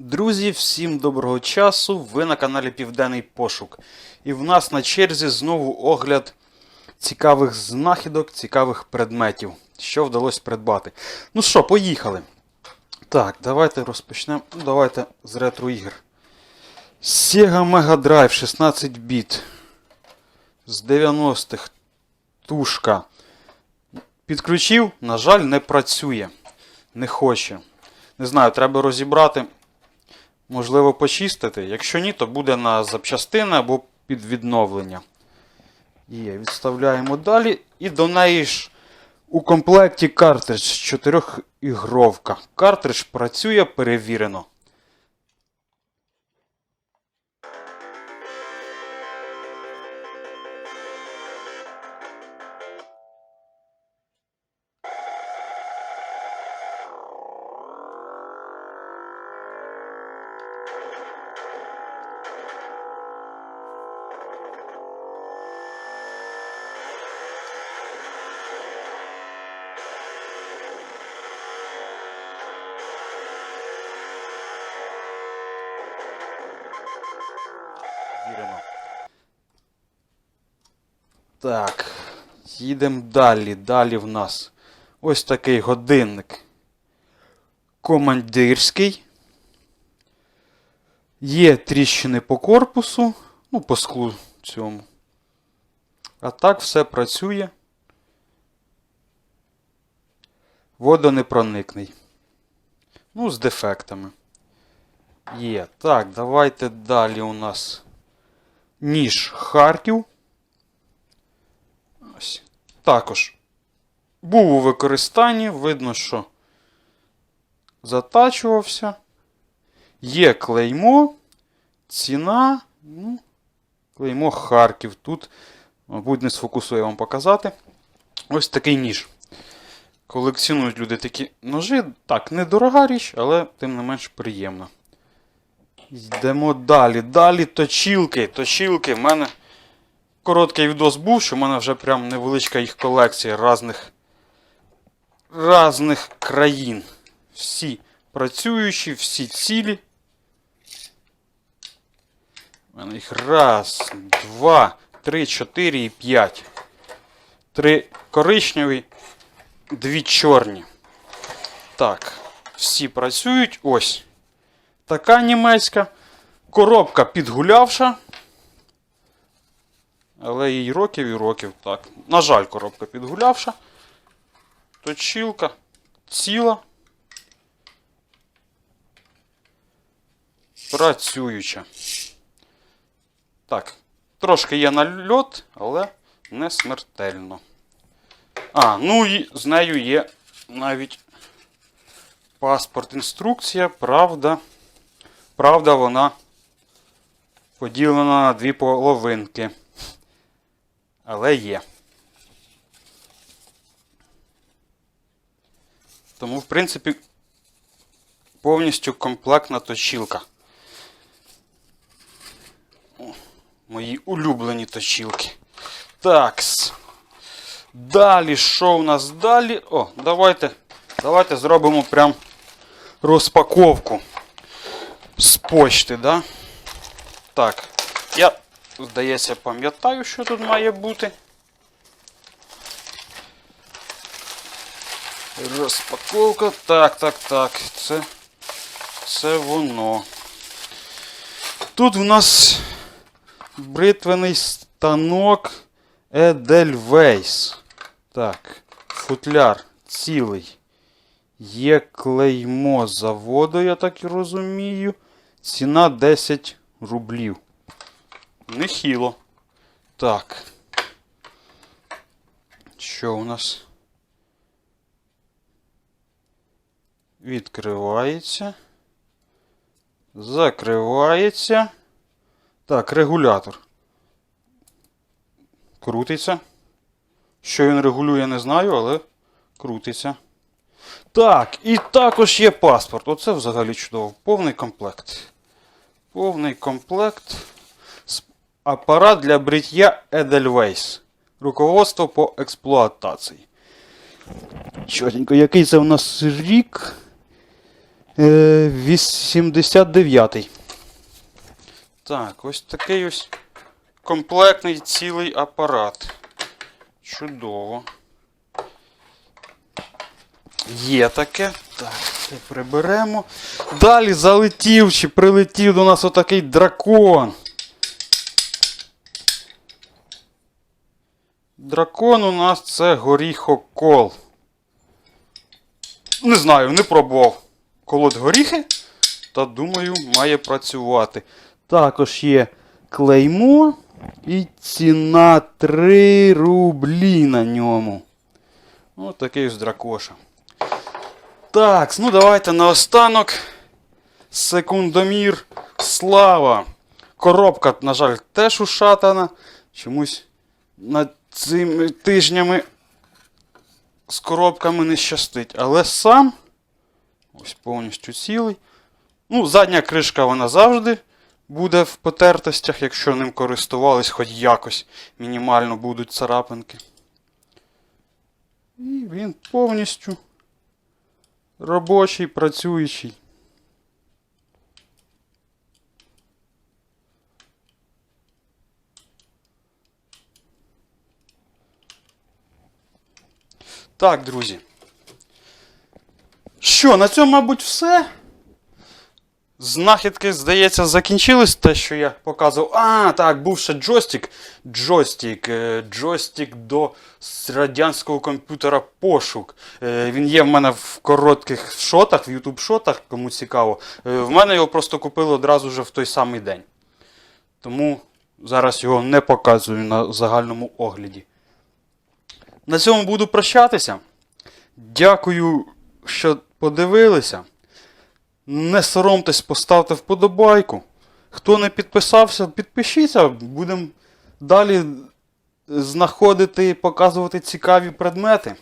Друзі, всім доброго часу! Ви на каналі Південний Пошук. І в нас на черзі знову огляд цікавих знахідок, цікавих предметів, що вдалося придбати. Ну що, поїхали. Так, давайте розпочнемо. Ну, давайте з ретро-ігр. Sega Mega Drive 16 біт. З 90-х. Тушка. Підключив, на жаль, не працює. Не хоче. Не знаю, треба розібрати. Можливо, почистити. Якщо ні, то буде на запчастини або під відновлення. Є, відставляємо далі. І до неї ж у комплекті картридж 4 ігровка. Картридж працює перевірено. Так. Їдемо далі. Далі в нас ось такий годинник. Командирський. Є тріщини по корпусу, ну, по склу цьому. А так все працює. Водонепроникний. Ну, з дефектами. Є. Так, давайте далі у нас ніж Харків. Ось. Також був у використанні, видно, що затачувався. Є клеймо, ціна. Ну, клеймо Харків. Тут, мабуть, не сфокусує вам показати. Ось такий ніж. Колекціонують люди такі ножи. Так, недорога річ, але тим не менш приємна. Йдемо далі. Далі точілки. Точілки. В мене короткий відос був, що в мене вже прям невеличка їх колекція різних, різних країн. Всі працюючі, всі цілі. У мене їх раз, два, три, чотири і п'ять. Три коричневі, дві чорні. Так, всі працюють. Ось. Така німецька. Коробка підгулявша. Але їй років і років так. На жаль, коробка підгулявша. Точилка ціла. Працююча. Так. Трошки є нальот, але не смертельно. А, ну і з нею є навіть паспорт, інструкція, правда. Правда, вона поділена на дві половинки. Але є. Тому, в принципі, повністю комплектна точілка. Мої улюблені точілки. Такс. Далі, що у нас далі? О, давайте, давайте зробимо прям розпаковку з почти, да? Так, я, здається, пам'ятаю, що тут має бути. Розпаковка. Так, так, так. Це, це воно. Тут у нас бритвений станок Edelweiss. Так, футляр цілий. Є клеймо заводу, я так і розумію. Ціна 10 рублів. Нехило. Так. Що у нас? Відкривається. Закривається. Так, регулятор. Крутиться. Що він регулює, не знаю, але крутиться. Так, і також є паспорт. Оце взагалі чудово. Повний комплект. Повний комплект. Апарат для бриття Edelweiss. Руководство по експлуатації. Чотенько, який це в нас рік? Е, 89. Так, ось такий ось комплектний цілий апарат. Чудово. Є таке. Так, це приберемо. Далі залетів чи прилетів до нас отакий дракон. Дракон у нас це горіхокол. Не знаю, не пробував колоть горіхи, та думаю, має працювати. Також є клеймо і ціна 3 рублі на ньому. Ось такий ось дракоша. Так, ну давайте наостанок. Секундомір. Слава! Коробка, на жаль, теж ушатана. Чомусь над цими тижнями з коробками не щастить. Але сам ось повністю цілий. Ну, задня кришка вона завжди буде в потертостях, якщо ним користувались, хоч якось мінімально будуть царапинки. І він повністю робочий, працюючий. Так, друзі. Що, на цьому, мабуть, все. Знахідки, здається, закінчились те, що я показував. А, так, був ще джойстик. Джойстик. е, Джойстик до радянського комп'ютера пошук. Е, Він є в мене в коротких шотах, в YouTube шотах, кому цікаво. Е, В мене його просто купили одразу вже в той самий день. Тому зараз його не показую на загальному огляді. На цьому буду прощатися. Дякую, що подивилися. Не соромтесь, поставте вподобайку. Хто не підписався, підпишіться. Будемо далі знаходити і показувати цікаві предмети.